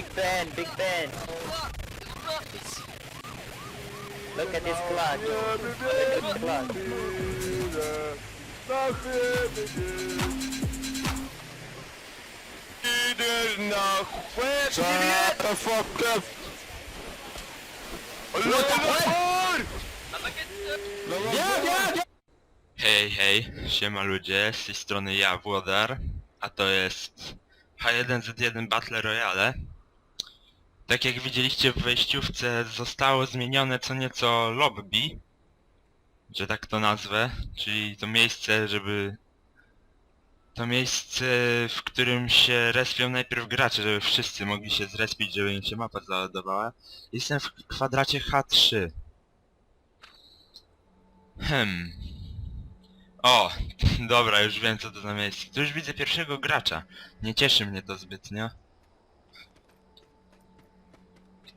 Big Ben, Big Ben. Look at this clutch. Look at this clutch. Idę na łeb! Shut the fuck up! Hej, hej, siema ludzie, z tej strony ja, Włodar, a to jest H1Z1 Battle Royale. Tak jak widzieliście w wejściówce, zostało zmienione co nieco lobby, że tak to nazwę, czyli to miejsce, żeby... To miejsce, w którym się respią najpierw gracze, żeby wszyscy mogli się zrespić, żeby im się mapa załadowała. Jestem w kwadracie H3. Hmm. O, dobra, już wiem co to za miejsce. Tu już widzę pierwszego gracza. Nie cieszy mnie to zbytnio.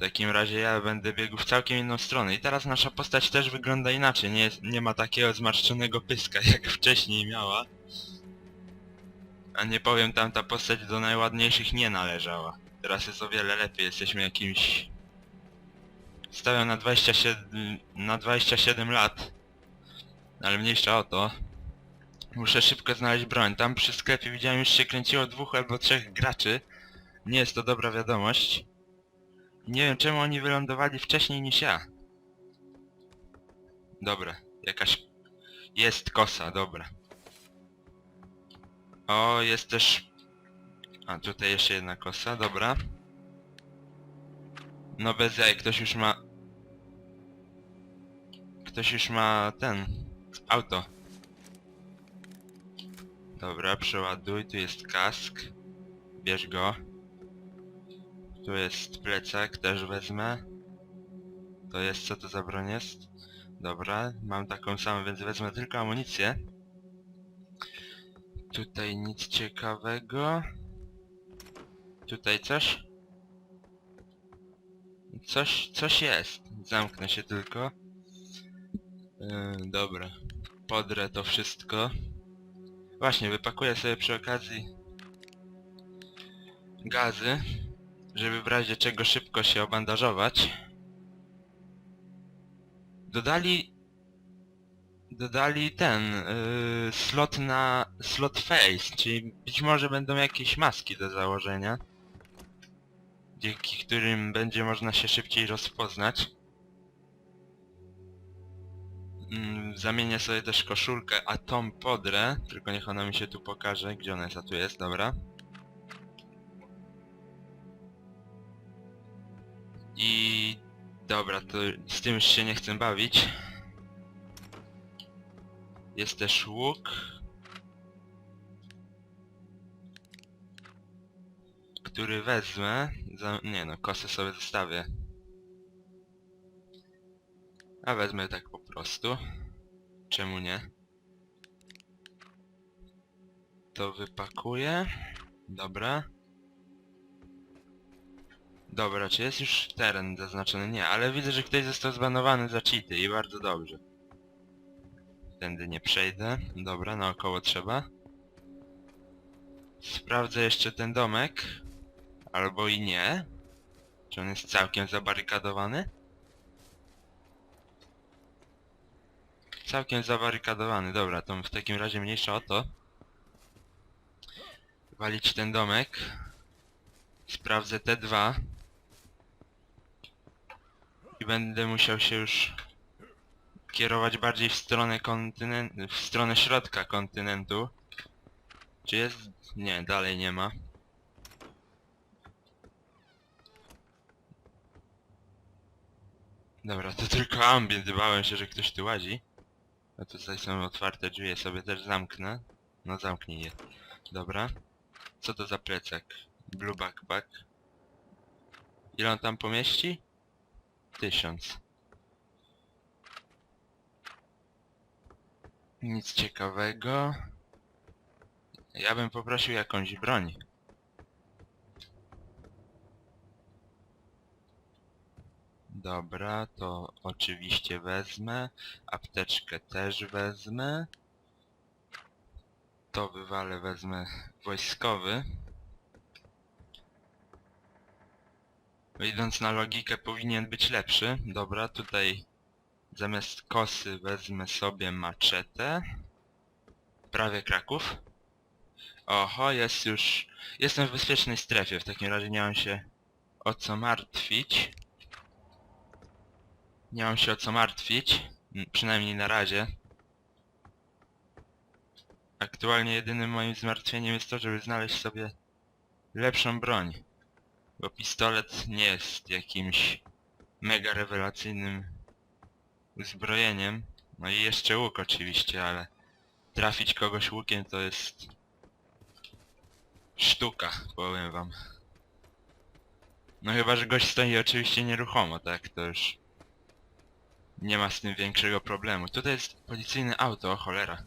Takim razie ja będę biegł w całkiem inną stronę. I teraz nasza postać też wygląda inaczej. Nie, jest- nie ma takiego zmarszczonego pyska jak wcześniej miała. A nie powiem, tamta postać do najładniejszych nie należała. Teraz jest o wiele lepiej, jesteśmy jakimś... Stawiam na 27, na 27 lat. Ale mniejsza o to. Muszę szybko znaleźć broń. Tam przy sklepie widziałem już się kręciło dwóch albo trzech graczy. Nie jest to dobra wiadomość. Nie wiem czemu oni wylądowali wcześniej niż ja. Dobra, jakaś... Jest kosa, dobra. O, jest też... A, tutaj jeszcze jedna kosa, dobra. No bez jaj, ktoś już ma... Ktoś już ma ten... Auto. Dobra, przeładuj, tu jest kask. Bierz go. Tu jest plecak, też wezmę. To jest, co to za broń jest? Dobra, mam taką samą, więc wezmę tylko amunicję. Tutaj nic ciekawego. Tutaj coś? Coś, coś jest. Zamknę się tylko. Yy, dobra. Podrę to wszystko. Właśnie, wypakuję sobie przy okazji gazy, żeby w razie czego szybko się obandażować. Dodali... Dodali ten, yy, slot na... slot face, czyli być może będą jakieś maski do założenia. Dzięki którym będzie można się szybciej rozpoznać. Mm, Zamienię sobie też koszulkę, a tą podrę, tylko niech ona mi się tu pokaże, gdzie ona jest, a tu jest, dobra. I... Dobra, to z tym już się nie chcę bawić. Jest też łuk. Który wezmę. Za... Nie no, kosę sobie zostawię. A wezmę tak po prostu. Czemu nie? To wypakuję. Dobra. Dobra, czy jest już teren zaznaczony? Nie, ale widzę, że ktoś został zbanowany za cheaty i bardzo dobrze. Tędy nie przejdę. Dobra, naokoło trzeba. Sprawdzę jeszcze ten domek. Albo i nie. Czy on jest całkiem zabarykadowany? Całkiem zabarykadowany, dobra, to w takim razie mniejsza o to. Walić ten domek. Sprawdzę te dwa. I będę musiał się już kierować bardziej w stronę kontynentu, w stronę środka kontynentu. Czy jest? Nie, dalej nie ma. Dobra, to tylko ambient, bałem się, że ktoś tu łazi. A tutaj są otwarte drzwi, je sobie też zamknę. No zamknij je. Dobra. Co to za plecak? Blue backpack. Ile on tam pomieści? Tysiąc. Nic ciekawego. Ja bym poprosił jakąś broń. Dobra, to oczywiście wezmę. Apteczkę też wezmę. To wywalę, wezmę wojskowy. Idąc na logikę powinien być lepszy. Dobra, tutaj zamiast kosy wezmę sobie maczetę. Prawie Kraków. Oho, jest już... Jestem w bezpiecznej strefie, w takim razie nie mam się o co martwić. Nie mam się o co martwić, m, przynajmniej na razie. Aktualnie jedynym moim zmartwieniem jest to, żeby znaleźć sobie lepszą broń. Bo pistolet nie jest jakimś mega rewelacyjnym uzbrojeniem. No i jeszcze łuk oczywiście, ale trafić kogoś łukiem to jest sztuka, powiem wam. No chyba, że gość stoi oczywiście nieruchomo, tak, to już nie ma z tym większego problemu. Tutaj jest policyjne auto, o cholera.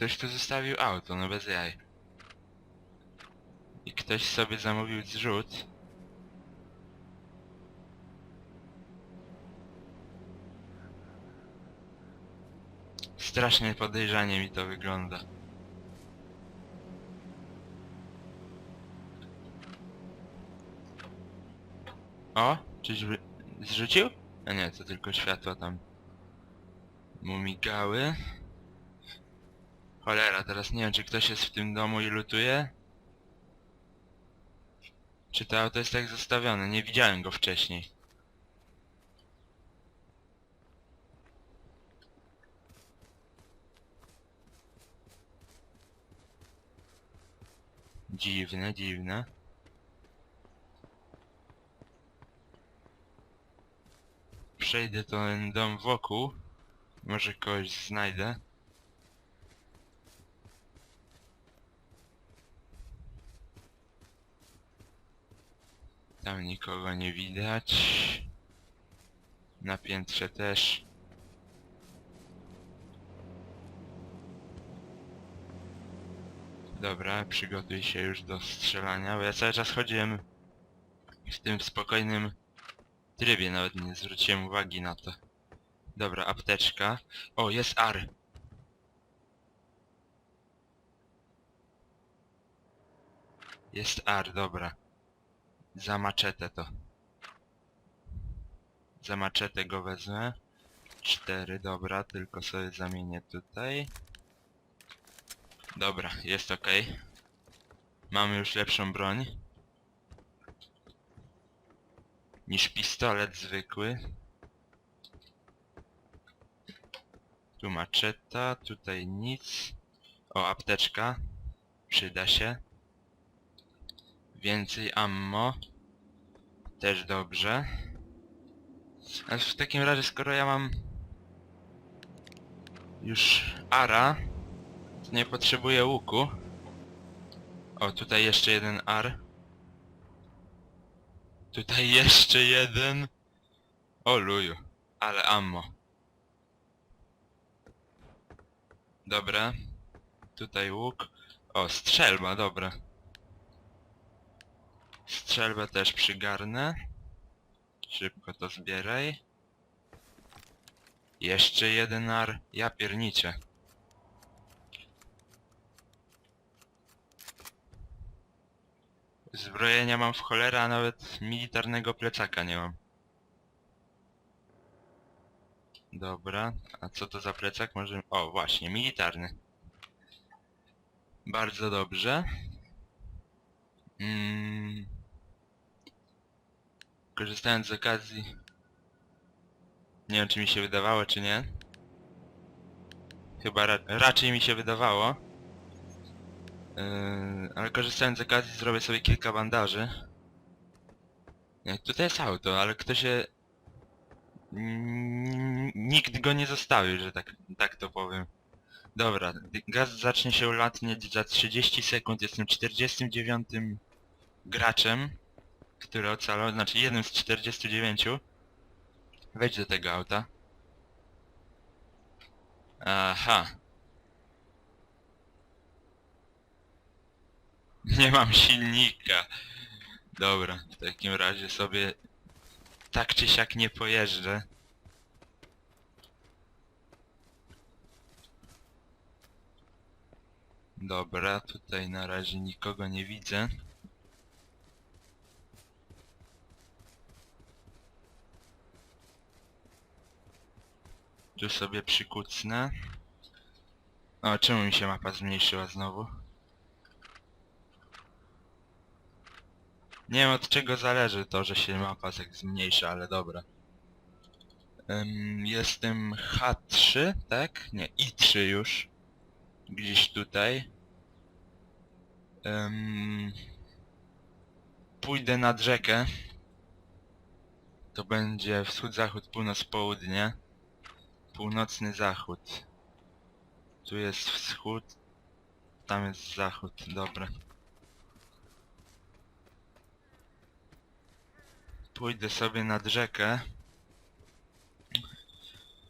Ktoś tu zostawił auto, no bez jaj. I ktoś sobie zamówił zrzut. Strasznie podejrzanie mi to wygląda. O, czyżby zrzucił? A nie, to tylko światła tam mu migały. Cholera, teraz nie wiem czy ktoś jest w tym domu i lutuje? Czy to auto jest tak zostawione? Nie widziałem go wcześniej. Dziwne, dziwne. Przejdę ten dom wokół. Może kogoś znajdę. Tam nikogo nie widać. Na piętrze też. Dobra, przygotuj się już do strzelania, bo ja cały czas chodziłem w tym spokojnym trybie, nawet nie zwróciłem uwagi na to. Dobra, apteczka. O, jest AR. Jest AR, dobra. Za maczetę to. Za maczetę go wezmę. Cztery, dobra, tylko sobie zamienię tutaj. Dobra, jest ok. Mamy już lepszą broń. Niż pistolet zwykły. Tu maczeta, tutaj nic. O, apteczka. Przyda się. Więcej ammo. Też dobrze. A w takim razie, skoro ja mam już ara, to nie potrzebuję łuku. O, tutaj jeszcze jeden ar. Tutaj jeszcze jeden. O luju, ale ammo. Dobra. Tutaj łuk. O, strzelba, dobra. Strzelbę też przygarnę. Szybko to zbieraj. Jeszcze jeden ar. Ja pierniczę. Zbrojenia mam w cholera, a nawet militarnego plecaka nie mam. Dobra, a co to za plecak? Może... O, właśnie, militarny. Bardzo dobrze. Mm. Korzystając z okazji... Nie wiem, czy mi się wydawało, czy nie. Chyba ra raczej mi się wydawało. Yy, ale korzystając z okazji zrobię sobie kilka bandaży. Nie, tutaj jest auto, ale kto się... Nikt go nie zostawił, że tak, tak to powiem. Dobra, gaz zacznie się ulatniać za 30 sekund, jestem 49 graczem, który ocalał, znaczy jednym z 49. Wejdź do tego auta. Aha. Nie mam silnika. Dobra, w takim razie sobie tak czy siak nie pojeżdżę. Dobra, tutaj na razie nikogo nie widzę. Tu sobie przykucnę. O, czemu mi się mapa zmniejszyła znowu? Nie wiem od czego zależy to, że się mapa tak zmniejsza, ale dobra. Em, jestem H3, tak? Nie, I3 już. Gdzieś tutaj. Em, pójdę nad rzekę. To będzie wschód, zachód, północ, południe. Północny zachód. Tu jest wschód. Tam jest zachód, dobra. Pójdę sobie nad rzekę.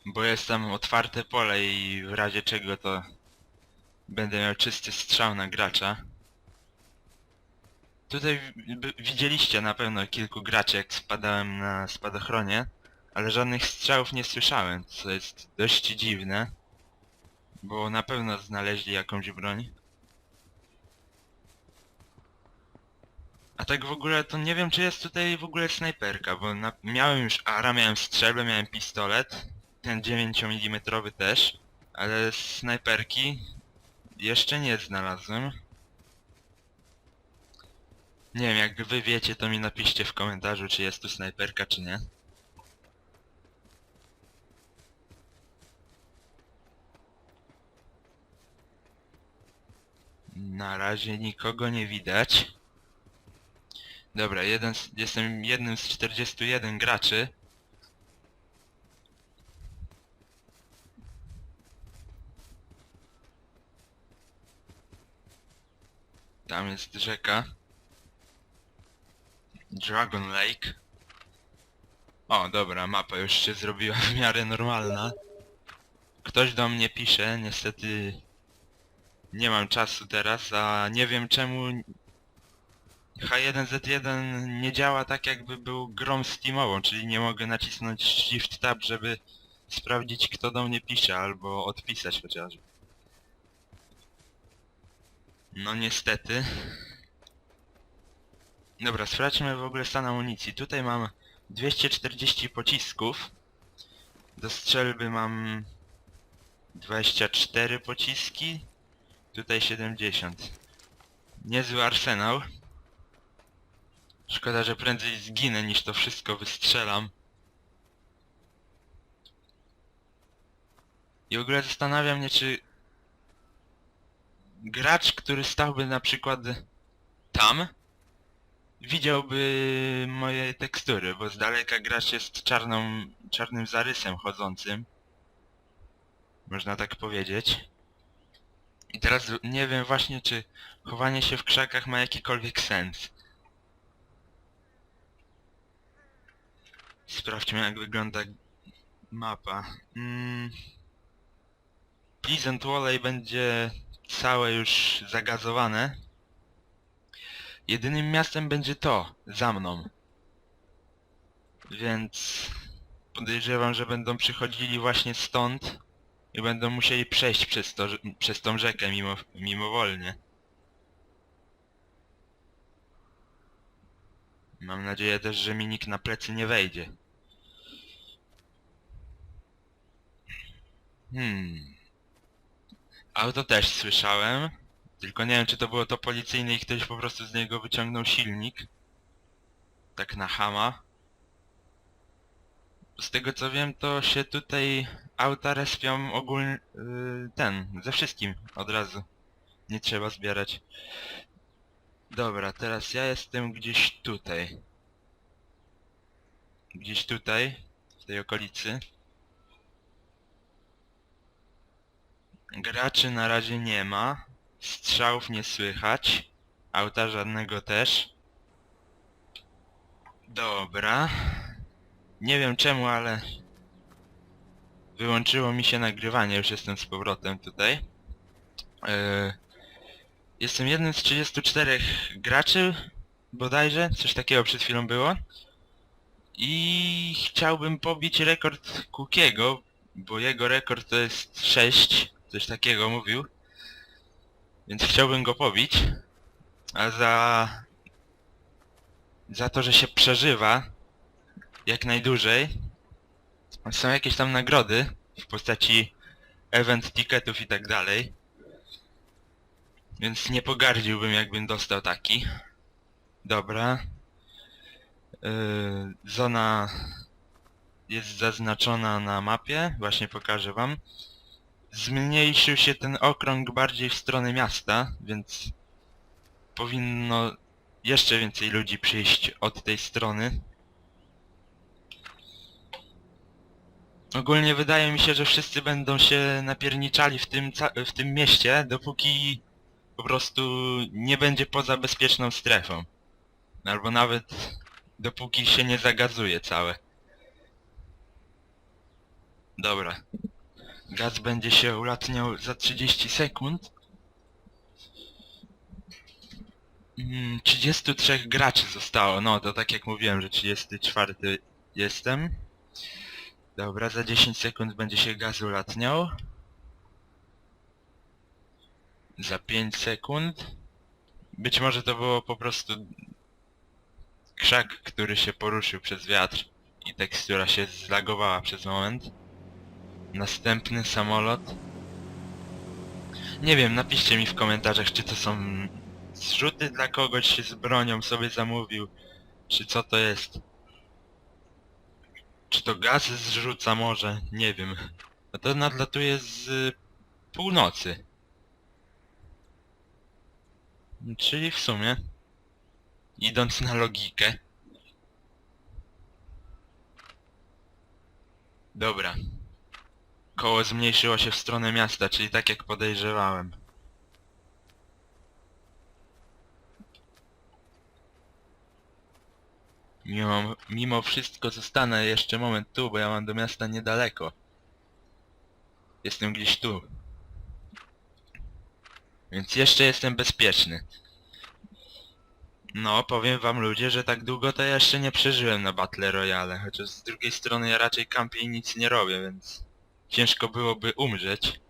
Bo jest tam otwarte pole i w razie czego to będę miał czysty strzał na gracza. Tutaj widzieliście na pewno kilku graczy jak spadałem na spadochronie, ale żadnych strzałów nie słyszałem, co jest dość dziwne. Bo na pewno znaleźli jakąś broń. A tak w ogóle to nie wiem czy jest tutaj w ogóle snajperka, bo na, miałem już ara, miałem strzelbę, miałem pistolet, ten 9 mm też, ale snajperki jeszcze nie znalazłem. Nie wiem, jak wy wiecie to mi napiszcie w komentarzu czy jest tu snajperka czy nie. Na razie nikogo nie widać. Dobra, jeden z, jestem jednym z 41 graczy. Tam jest rzeka. Dragon Lake. O, dobra, mapa już się zrobiła w miarę normalna. Ktoś do mnie pisze, niestety nie mam czasu teraz, a nie wiem czemu H1Z1 nie działa tak jakby był grą Steamową, czyli nie mogę nacisnąć Shift Tab, żeby sprawdzić kto do mnie pisze, albo odpisać chociażby. No niestety. Dobra, sprawdźmy w ogóle stan amunicji. Tutaj mam 240 pocisków. Do strzelby mam 24 pociski. Tutaj 70. Niezły arsenał. Szkoda, że prędzej zginę niż to wszystko wystrzelam. I w ogóle zastanawia mnie, czy gracz, który stałby na przykład tam, widziałby moje tekstury, bo z daleka gracz jest czarną, czarnym zarysem chodzącym. Można tak powiedzieć. I teraz nie wiem właśnie, czy chowanie się w krzakach ma jakikolwiek sens. Sprawdźmy jak wygląda mapa. Mm. Pleasant będzie całe już zagazowane. Jedynym miastem będzie to, za mną. Więc podejrzewam, że będą przychodzili właśnie stąd i będą musieli przejść przez, to, przez tą rzekę mimo, mimowolnie. Mam nadzieję też, że mi nikt na plecy nie wejdzie. Hmm. Auto też słyszałem. Tylko nie wiem czy to było to policyjne i ktoś po prostu z niego wyciągnął silnik. Tak na hama. Z tego co wiem to się tutaj auta respią ogólnie yy, ten, ze wszystkim od razu. Nie trzeba zbierać. Dobra, teraz ja jestem gdzieś tutaj. Gdzieś tutaj, w tej okolicy. Graczy na razie nie ma. Strzałów nie słychać. Auta żadnego też. Dobra. Nie wiem czemu, ale... Wyłączyło mi się nagrywanie, już jestem z powrotem tutaj. Yy... Jestem jednym z 34 graczy, bodajże, coś takiego przed chwilą było. I chciałbym pobić rekord Kukiego, bo jego rekord to jest 6, coś takiego mówił. Więc chciałbym go pobić. A za... Za to, że się przeżywa jak najdłużej są jakieś tam nagrody w postaci event ticketów i tak dalej. Więc nie pogardziłbym jakbym dostał taki. Dobra. Yy, zona jest zaznaczona na mapie, właśnie pokażę wam. Zmniejszył się ten okrąg bardziej w stronę miasta, więc powinno jeszcze więcej ludzi przyjść od tej strony. Ogólnie wydaje mi się, że wszyscy będą się napierniczali w tym, w tym mieście, dopóki po prostu nie będzie poza bezpieczną strefą. Albo nawet dopóki się nie zagazuje całe. Dobra. Gaz będzie się ulatniał za 30 sekund. Mm, 33 graczy zostało, no to tak jak mówiłem, że 34 jestem. Dobra, za 10 sekund będzie się gaz ulatniał. Za 5 sekund. Być może to było po prostu krzak, który się poruszył przez wiatr i tekstura się zlagowała przez moment. Następny samolot. Nie wiem, napiszcie mi w komentarzach, czy to są zrzuty dla kogoś z bronią sobie zamówił, czy co to jest. Czy to gaz zrzuca może? Nie wiem. No to nadlatuje z y, północy. Czyli w sumie, idąc na logikę. Dobra. Koło zmniejszyło się w stronę miasta, czyli tak jak podejrzewałem. Mimo, mimo wszystko zostanę jeszcze moment tu, bo ja mam do miasta niedaleko. Jestem gdzieś tu. Więc jeszcze jestem bezpieczny. No, powiem wam ludzie, że tak długo to ja jeszcze nie przeżyłem na Battle Royale, chociaż z drugiej strony ja raczej kampię i nic nie robię, więc ciężko byłoby umrzeć.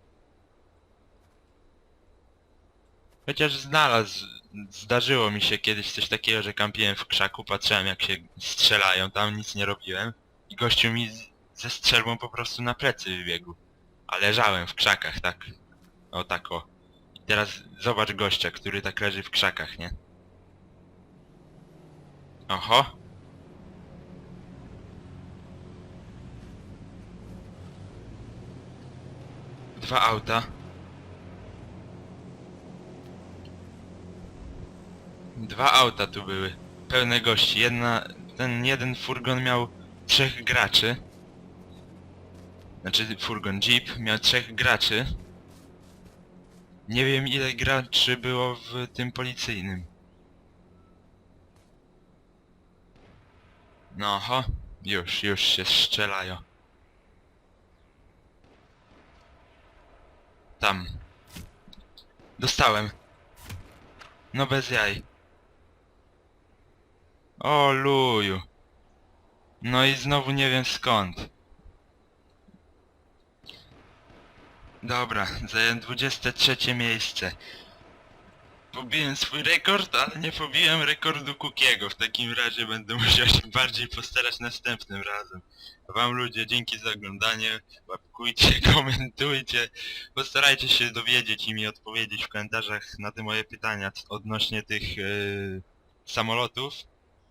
Chociaż znalazł, zdarzyło mi się kiedyś coś takiego, że kampiłem w krzaku, patrzyłem jak się strzelają, tam nic nie robiłem i gościu mi ze strzelbą po prostu na plecy wybiegł. A leżałem w krzakach, tak. O tak o. I teraz zobacz gościa, który tak leży w krzakach, nie? Oho. Dwa auta. Dwa auta tu były. Pełne gości. Jedna, ten jeden furgon miał trzech graczy. Znaczy furgon Jeep miał trzech graczy. Nie wiem ile graczy było w tym policyjnym. No ho, już, już się strzelają. Tam. Dostałem. No bez jaj. O luju. No i znowu nie wiem skąd. Dobra, zająłem 23 miejsce. Pobiłem swój rekord, ale nie pobiłem rekordu Kukiego. W takim razie będę musiał się bardziej postarać następnym razem. A wam ludzie, dzięki za oglądanie. Łapkujcie, komentujcie. Postarajcie się dowiedzieć i mi odpowiedzieć w komentarzach na te moje pytania odnośnie tych yy, samolotów.